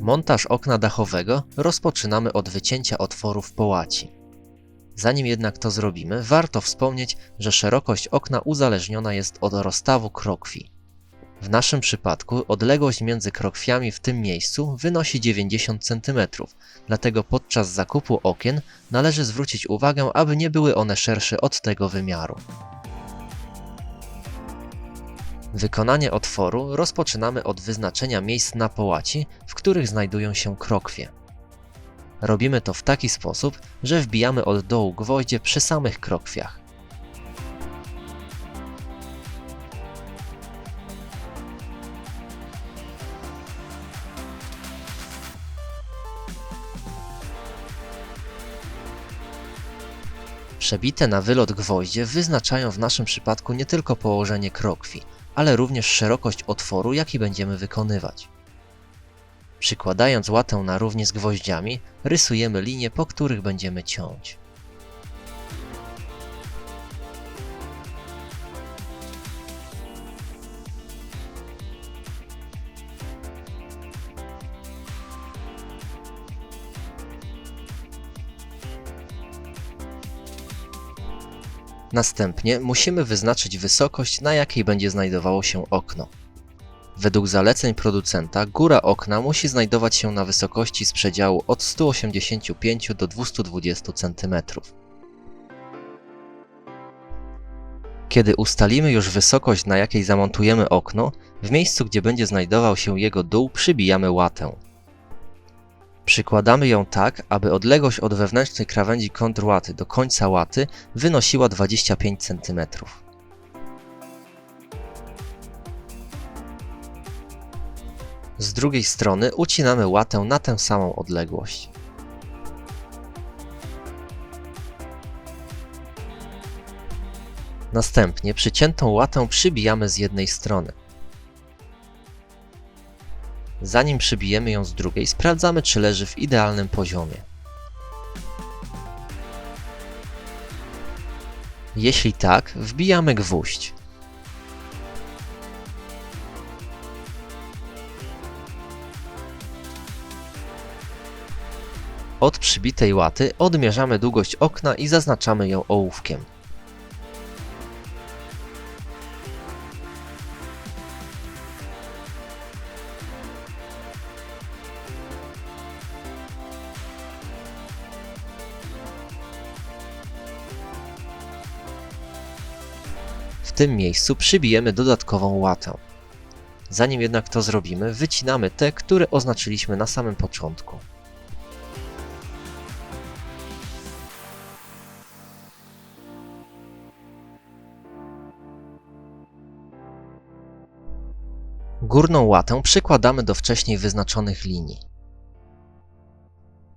Montaż okna dachowego rozpoczynamy od wycięcia otworu w połaci. Zanim jednak to zrobimy, warto wspomnieć, że szerokość okna uzależniona jest od rozstawu krokwi. W naszym przypadku odległość między krokwiami w tym miejscu wynosi 90 cm, dlatego podczas zakupu okien należy zwrócić uwagę, aby nie były one szersze od tego wymiaru. Wykonanie otworu rozpoczynamy od wyznaczenia miejsc na połaci, w których znajdują się krokwie. Robimy to w taki sposób, że wbijamy od dołu gwoździe przy samych krokwiach. Przebite na wylot gwoździe wyznaczają w naszym przypadku nie tylko położenie krokwi, ale również szerokość otworu, jaki będziemy wykonywać. Przykładając łatę na równie z gwoździami, rysujemy linie, po których będziemy ciąć. Następnie musimy wyznaczyć wysokość, na jakiej będzie znajdowało się okno. Według zaleceń producenta góra okna musi znajdować się na wysokości z przedziału od 185 do 220 cm. Kiedy ustalimy już wysokość, na jakiej zamontujemy okno, w miejscu, gdzie będzie znajdował się jego dół, przybijamy łatę. Przykładamy ją tak, aby odległość od wewnętrznej krawędzi kontrłaty do końca łaty wynosiła 25 cm. Z drugiej strony ucinamy łatę na tę samą odległość. Następnie przyciętą łatę przybijamy z jednej strony. Zanim przybijemy ją z drugiej, sprawdzamy czy leży w idealnym poziomie. Jeśli tak, wbijamy gwóźdź. Od przybitej łaty odmierzamy długość okna i zaznaczamy ją ołówkiem. Tym miejscu przybijemy dodatkową łatę. Zanim jednak to zrobimy, wycinamy te, które oznaczyliśmy na samym początku. Górną łatę przykładamy do wcześniej wyznaczonych linii.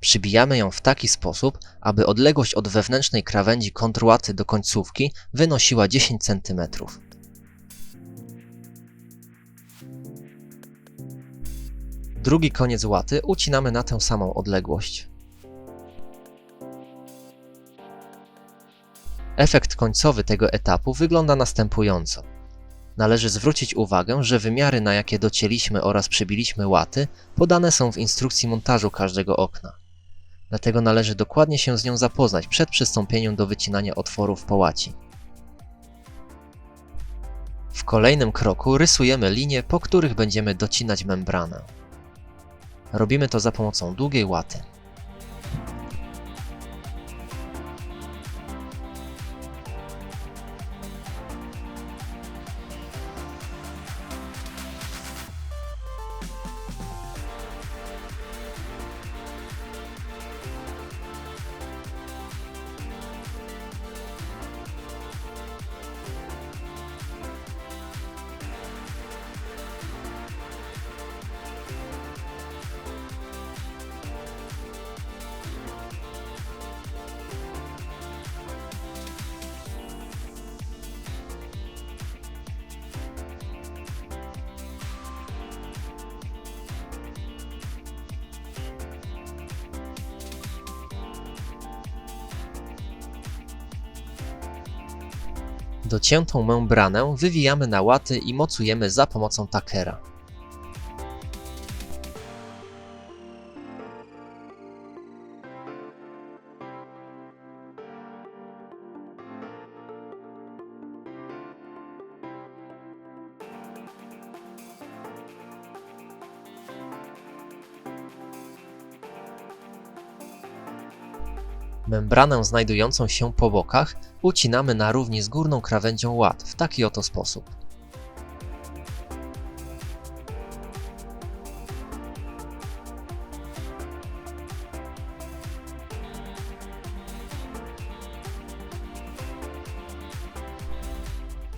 Przybijamy ją w taki sposób, aby odległość od wewnętrznej krawędzi kontrłaty do końcówki wynosiła 10 cm. Drugi koniec łaty ucinamy na tę samą odległość. Efekt końcowy tego etapu wygląda następująco. Należy zwrócić uwagę, że wymiary na jakie docięliśmy oraz przybiliśmy łaty podane są w instrukcji montażu każdego okna. Dlatego należy dokładnie się z nią zapoznać przed przystąpieniem do wycinania otworów po łaci. W kolejnym kroku rysujemy linie, po których będziemy docinać membranę. Robimy to za pomocą długiej łaty. Dociętą membranę wywijamy na łaty i mocujemy za pomocą takera. Membranę znajdującą się po bokach ucinamy na równi z górną krawędzią łat w taki oto sposób.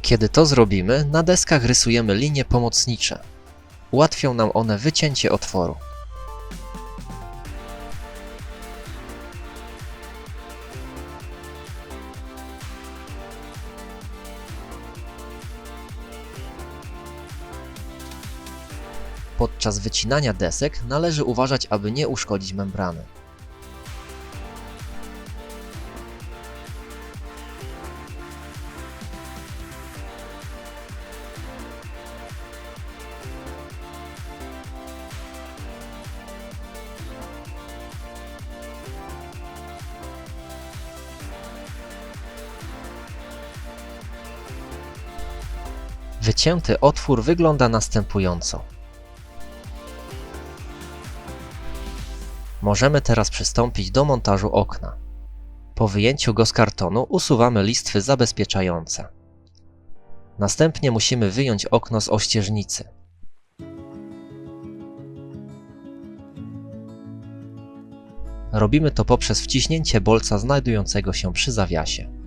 Kiedy to zrobimy, na deskach rysujemy linie pomocnicze. Ułatwią nam one wycięcie otworu. Podczas wycinania desek należy uważać, aby nie uszkodzić membrany. Wycięty otwór wygląda następująco. Możemy teraz przystąpić do montażu okna. Po wyjęciu go z kartonu usuwamy listwy zabezpieczające. Następnie musimy wyjąć okno z ościeżnicy. Robimy to poprzez wciśnięcie bolca znajdującego się przy zawiasie.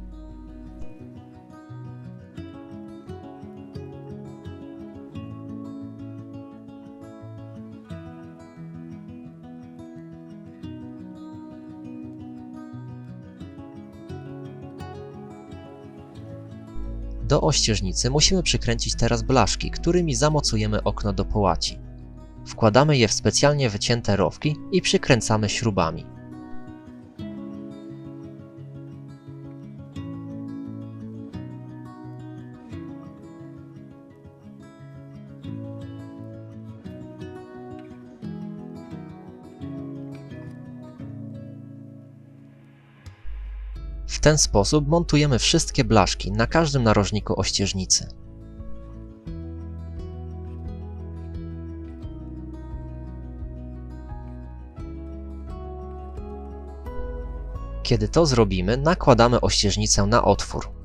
Do ościeżnicy musimy przykręcić teraz blaszki, którymi zamocujemy okno do połaci. Wkładamy je w specjalnie wycięte rowki i przykręcamy śrubami. Ten sposób montujemy wszystkie blaszki na każdym narożniku ościeżnicy. Kiedy to zrobimy, nakładamy ościeżnicę na otwór.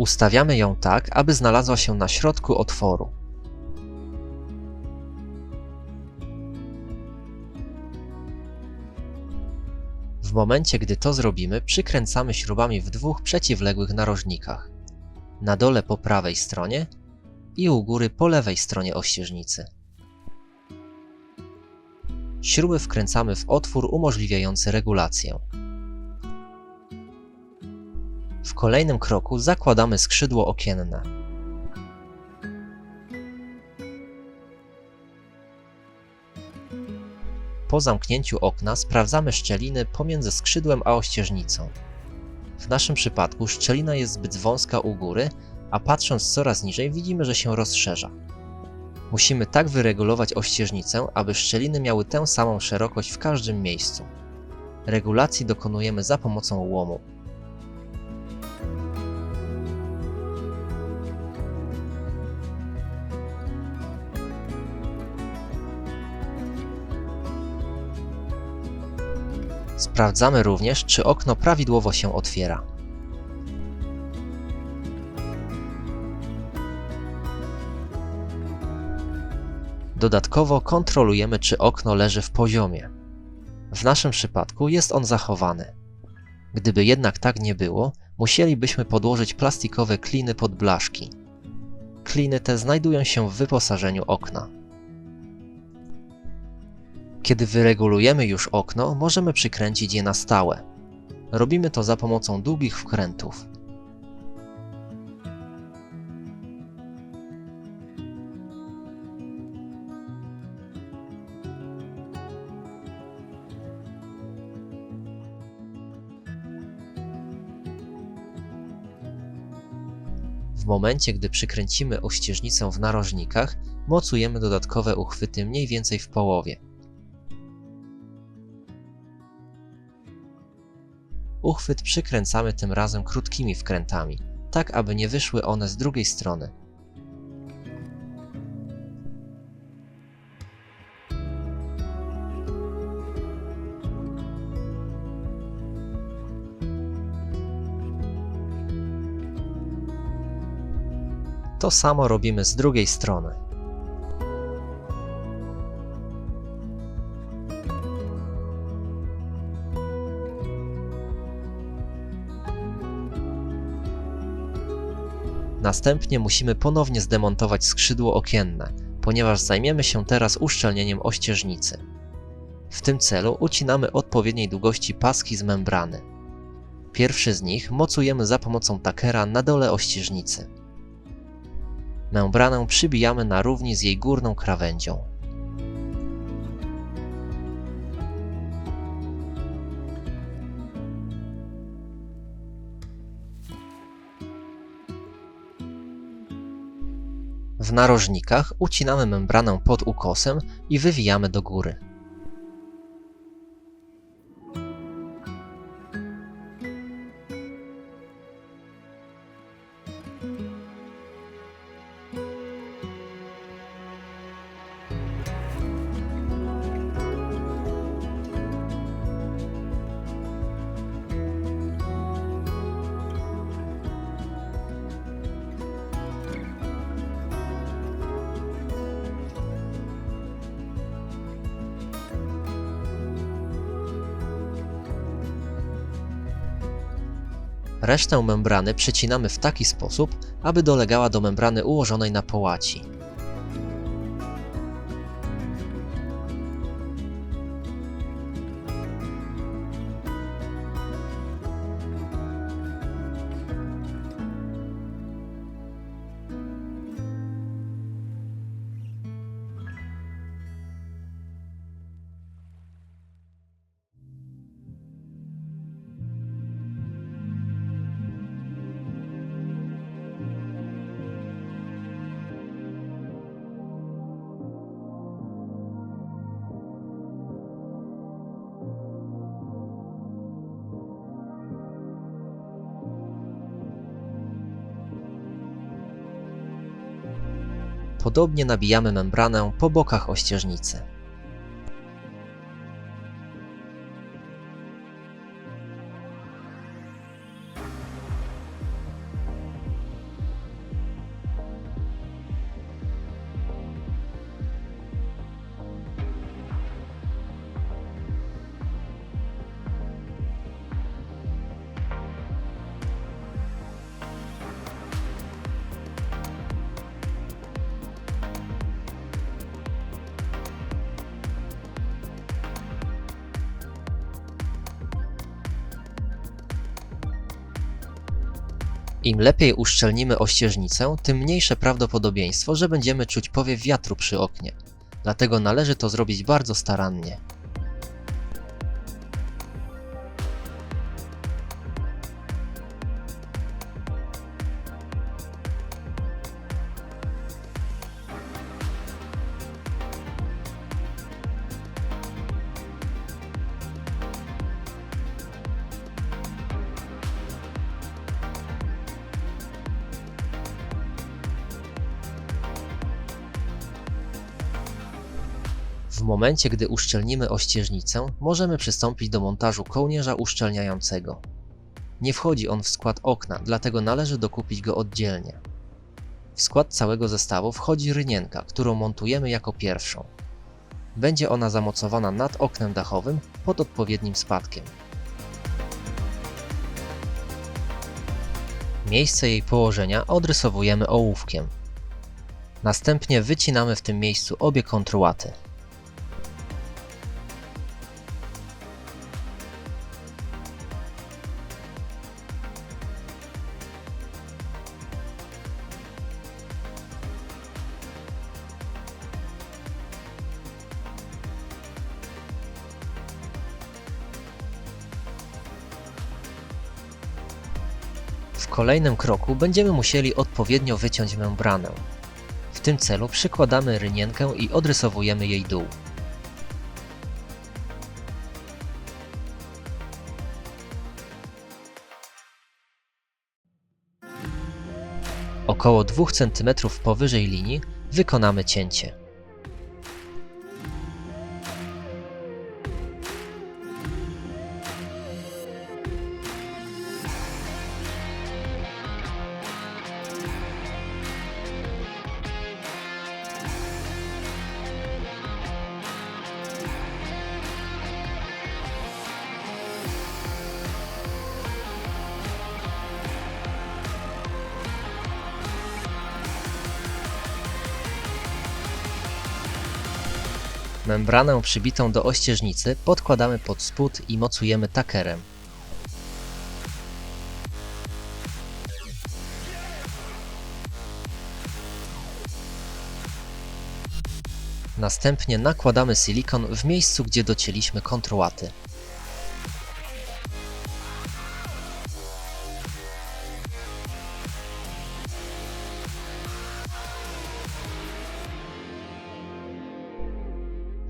Ustawiamy ją tak, aby znalazła się na środku otworu. W momencie, gdy to zrobimy, przykręcamy śrubami w dwóch przeciwległych narożnikach. Na dole po prawej stronie i u góry po lewej stronie ościeżnicy. Śruby wkręcamy w otwór umożliwiający regulację. W kolejnym kroku zakładamy skrzydło okienne. Po zamknięciu okna sprawdzamy szczeliny pomiędzy skrzydłem a ościeżnicą. W naszym przypadku szczelina jest zbyt wąska u góry, a patrząc coraz niżej widzimy, że się rozszerza. Musimy tak wyregulować ościeżnicę, aby szczeliny miały tę samą szerokość w każdym miejscu. Regulacji dokonujemy za pomocą łomu. Sprawdzamy również, czy okno prawidłowo się otwiera. Dodatkowo kontrolujemy, czy okno leży w poziomie. W naszym przypadku jest on zachowany. Gdyby jednak tak nie było, musielibyśmy podłożyć plastikowe kliny pod blaszki. Kliny te znajdują się w wyposażeniu okna. Kiedy wyregulujemy już okno, możemy przykręcić je na stałe. Robimy to za pomocą długich wkrętów. W momencie, gdy przykręcimy ościeżnicę w narożnikach, mocujemy dodatkowe uchwyty mniej więcej w połowie. Uchwyt przykręcamy tym razem krótkimi wkrętami, tak aby nie wyszły one z drugiej strony. To samo robimy z drugiej strony. Następnie musimy ponownie zdemontować skrzydło okienne, ponieważ zajmiemy się teraz uszczelnieniem ościeżnicy. W tym celu ucinamy odpowiedniej długości paski z membrany. Pierwszy z nich mocujemy za pomocą takera na dole ościeżnicy. Membranę przybijamy na równi z jej górną krawędzią. W narożnikach ucinamy membranę pod ukosem i wywijamy do góry. Resztę membrany przecinamy w taki sposób, aby dolegała do membrany ułożonej na połaci. Podobnie nabijamy membranę po bokach ościeżnicy. Im lepiej uszczelnimy ościeżnicę, tym mniejsze prawdopodobieństwo, że będziemy czuć powiew wiatru przy oknie. Dlatego należy to zrobić bardzo starannie. W momencie, gdy uszczelnimy ościeżnicę, możemy przystąpić do montażu kołnierza uszczelniającego. Nie wchodzi on w skład okna, dlatego należy dokupić go oddzielnie. W skład całego zestawu wchodzi rynienka, którą montujemy jako pierwszą. Będzie ona zamocowana nad oknem dachowym pod odpowiednim spadkiem. Miejsce jej położenia odrysowujemy ołówkiem. Następnie wycinamy w tym miejscu obie kontrłaty. Kolejnym kroku będziemy musieli odpowiednio wyciąć membranę. W tym celu przykładamy rynienkę i odrysowujemy jej dół. Około 2 cm powyżej linii wykonamy cięcie. Membranę przybitą do ościeżnicy podkładamy pod spód i mocujemy takerem. Następnie nakładamy silikon w miejscu, gdzie docięliśmy kontrołaty.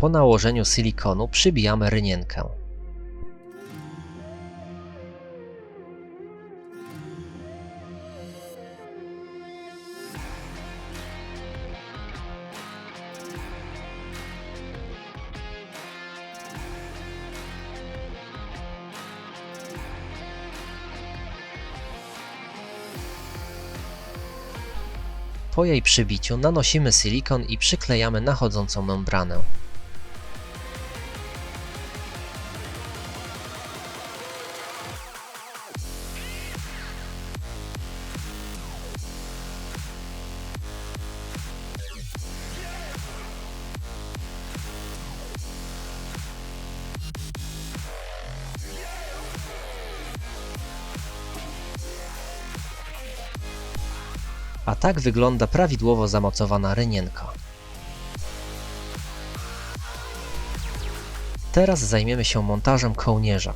Po nałożeniu silikonu przybijamy rynienkę. Po jej przybiciu nanosimy silikon i przyklejamy nachodzącą membranę. Tak wygląda prawidłowo zamocowana rynienka. Teraz zajmiemy się montażem kołnierza.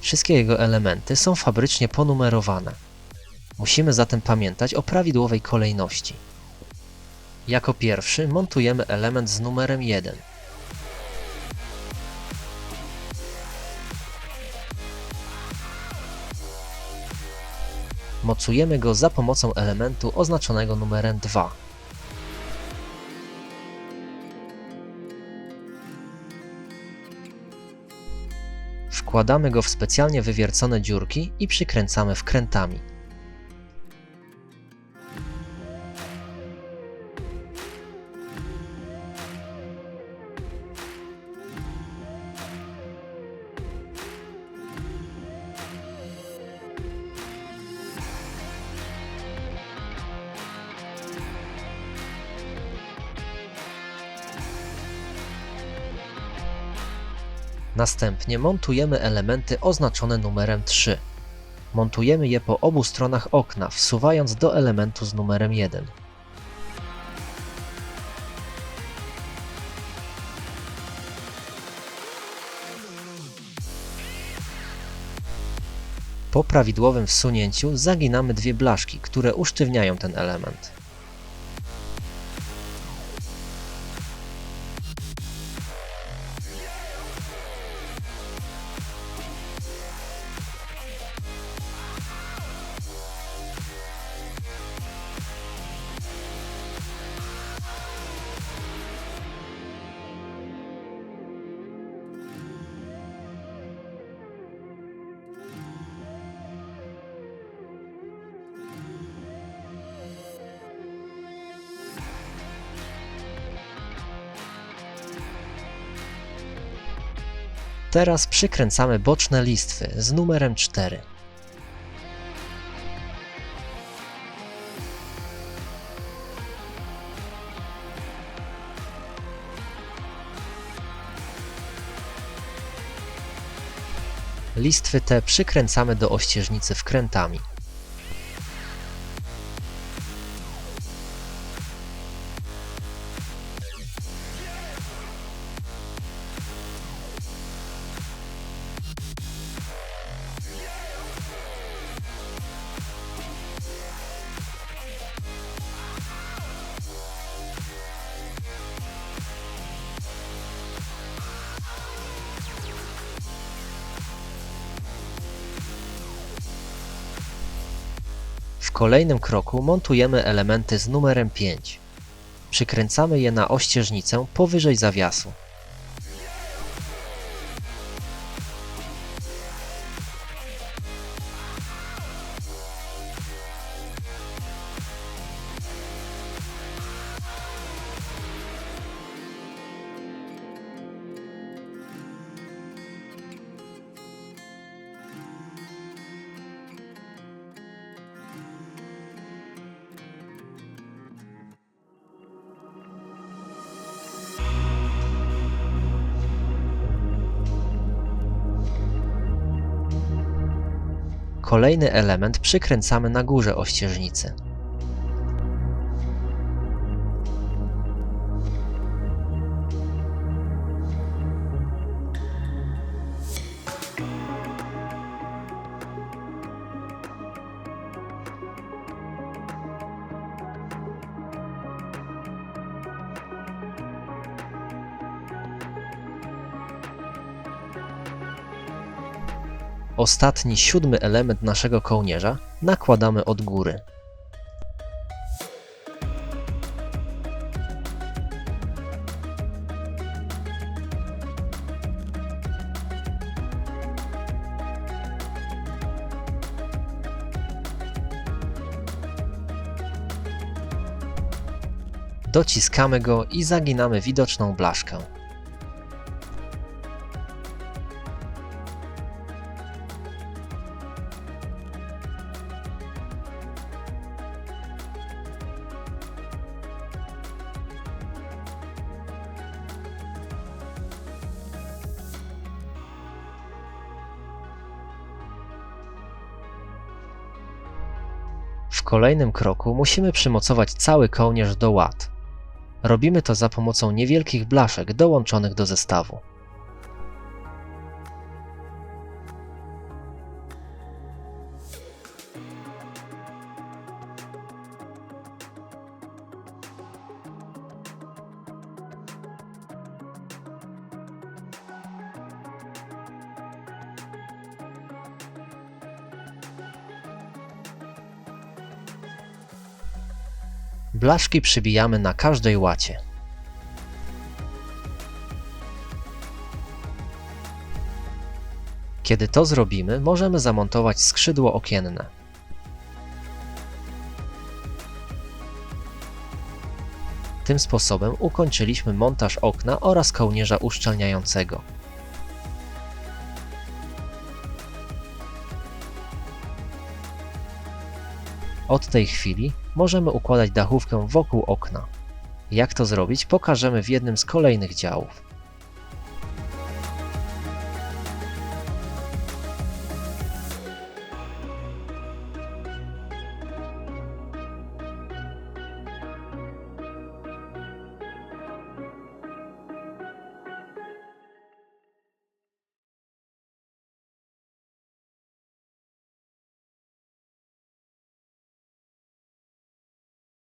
Wszystkie jego elementy są fabrycznie ponumerowane. Musimy zatem pamiętać o prawidłowej kolejności. Jako pierwszy montujemy element z numerem 1. Mocujemy go za pomocą elementu oznaczonego numerem 2. Wkładamy go w specjalnie wywiercone dziurki i przykręcamy wkrętami. Następnie montujemy elementy oznaczone numerem 3. Montujemy je po obu stronach okna, wsuwając do elementu z numerem 1. Po prawidłowym wsunięciu zaginamy dwie blaszki, które usztywniają ten element. Teraz przykręcamy boczne listwy z numerem 4. Listwy te przykręcamy do ościeżnicy wkrętami. Kolejnym kroku montujemy elementy z numerem 5. Przykręcamy je na ościeżnicę powyżej zawiasu. Kolejny element przykręcamy na górze ościeżnicy. Ostatni, siódmy element naszego kołnierza nakładamy od góry. Dociskamy go i zaginamy widoczną blaszkę. Kolejnym kroku musimy przymocować cały kołnierz do ład. Robimy to za pomocą niewielkich blaszek dołączonych do zestawu. Blaszki przybijamy na każdej łacie. Kiedy to zrobimy, możemy zamontować skrzydło okienne. Tym sposobem ukończyliśmy montaż okna oraz kołnierza uszczelniającego. Od tej chwili możemy układać dachówkę wokół okna. Jak to zrobić, pokażemy w jednym z kolejnych działów.